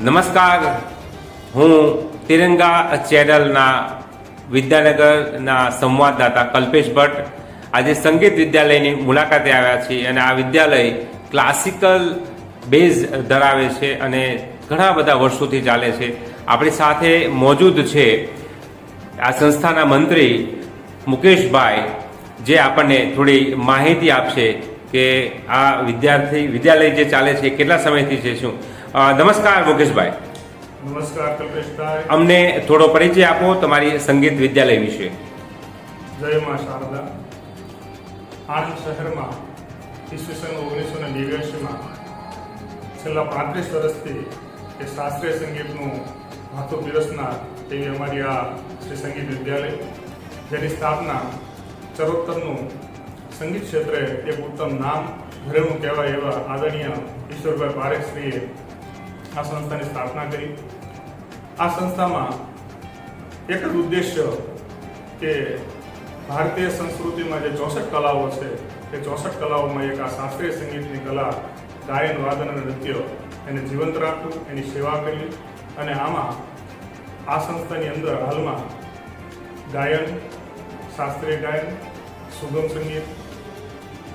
નમસ્કાર. હું તિરંગા ચેનલના વિદ્યાનગરના સંવાદદાતા કલ્પેશ ભટ્ટ. આજે સંગીત વિદ્યાલયની મુલાકાતે આવ્યા છીએ અને આ વિદ્યાલય ક્લાસિકલ બેઝ ધરાવે છે અને ઘણા બધા વર્ષોથી ચાલે છે. આપણી સાથે મોજૂદ છે આ સંસ્થાના મંત્રી મુકેશભાઈ, જે આપણને થોડી માહિતી આપશે કે આ વિદ્યાર્થી વિદ્યાલય જે ચાલે છે કેટલા સમયથી છે, શું? નમસ્કાર મુકેશભાઈ. નમસ્કાર કલ્પેશભાઈ. અમને થોડો પરિચય આપો તમારી સંગીત વિદ્યાલય વિશે. જય માં શારદા. આણંદ શહેરમાં ઈસવીસન ઓગણીસો ને નેવ્યાસીમાં છેલ્લા પાંત્રીસ વર્ષથી એ શાસ્ત્રીય સંગીતનું હાથો પીરસનાર એવી અમારી આ શ્રી સંગીત વિદ્યાલય. જેની સ્થાપના ચરોતરનું સંગીત ક્ષેત્રે એક ઉત્તમ નામ ઘરેણું કહેવાય એવા આદરણીય ઈશ્વરભાઈ પારેખશ્રીએ આ સંસ્થાની સ્થાપના કરી. આ સંસ્થામાં એક જ ઉદ્દેશ્ય કે ભારતીય સંસ્કૃતિમાં જે ચોસઠ કલાઓ છે, એ ચોસઠ કલાઓમાં એક આ શાસ્ત્રીય સંગીતની કલા, ગાયન, વાદન અને નૃત્ય એને જીવંત રાખવું, એની સેવા કરવી અને આમાં આ સંસ્થાની અંદર હાલમાં ગાયન, શાસ્ત્રીય ગાયન, સુગમ સંગીત,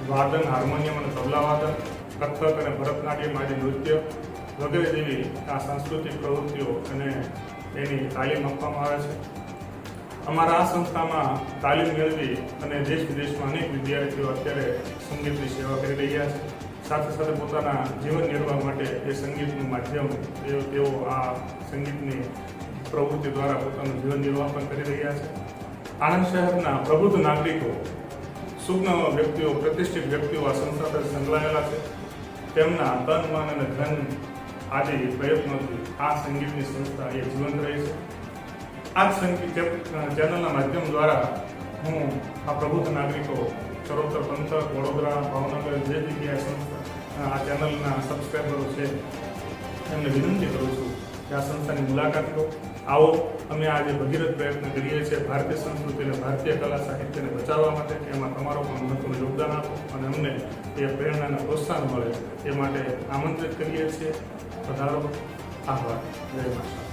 વાદન, હાર્મોનિયમ અને તબલા વાદન, કથક અને ભરતનાટ્યમ આજે નૃત્ય વગેરે જેવી આ સાંસ્કૃતિક પ્રવૃત્તિઓ અને એની તાલીમ આપવામાં આવે છે. અમારા આ સંસ્થામાં તાલીમ મેળવી અને દેશ વિદેશમાં અનેક વિદ્યાર્થીઓ અત્યારે સંગીતની સેવા કરી રહ્યા છે. સાથે સાથે પોતાના જીવન નિર્વાહ માટે એ સંગીતનું માધ્યમ તેઓ આ સંગીતની પ્રવૃત્તિ દ્વારા પોતાનું જીવન નિર્વાહ પણ કરી રહ્યા છે. આણંદ શહેરના પ્રબુદ્ધ નાગરિકો સુજ્ઞ વ્યક્તિઓ, પ્રતિષ્ઠિત વ્યક્તિઓ આ સંસ્થા સાથે સંકળાયેલા છે. તેમના તન મન અને ધન આદિ પ્રયત્નોથી આ સંગીતની સંસ્થા એ જીવંત રહી છે આ જ સંગીત ચેનલના માધ્યમ દ્વારા હું આ પ્રબુદ્ધ નાગરિકો ચરોતર પંથક, વડોદરા, ભાવનગર જે જગ્યાએ સંસ્થા આ ચેનલના સબસ્ક્રાઈબરો છે, એમને વિનંતી કરું છું આ સંસ્થાની મુલાકાત લો. આવો, અમે આજે ભગીરથ પ્રયત્ન કરીએ છીએ ભારતીય સંસ્કૃતિ અને ભારતીય કલા સાહિત્યને બચાવવા માટે. એમાં તમારો પણ મહત્વનું યોગદાન આપો અને અમને એ પ્રેરણાને પ્રોત્સાહન મળે એ માટે આમંત્રિત કરીએ છીએ. પધારો આભાર. જય માતા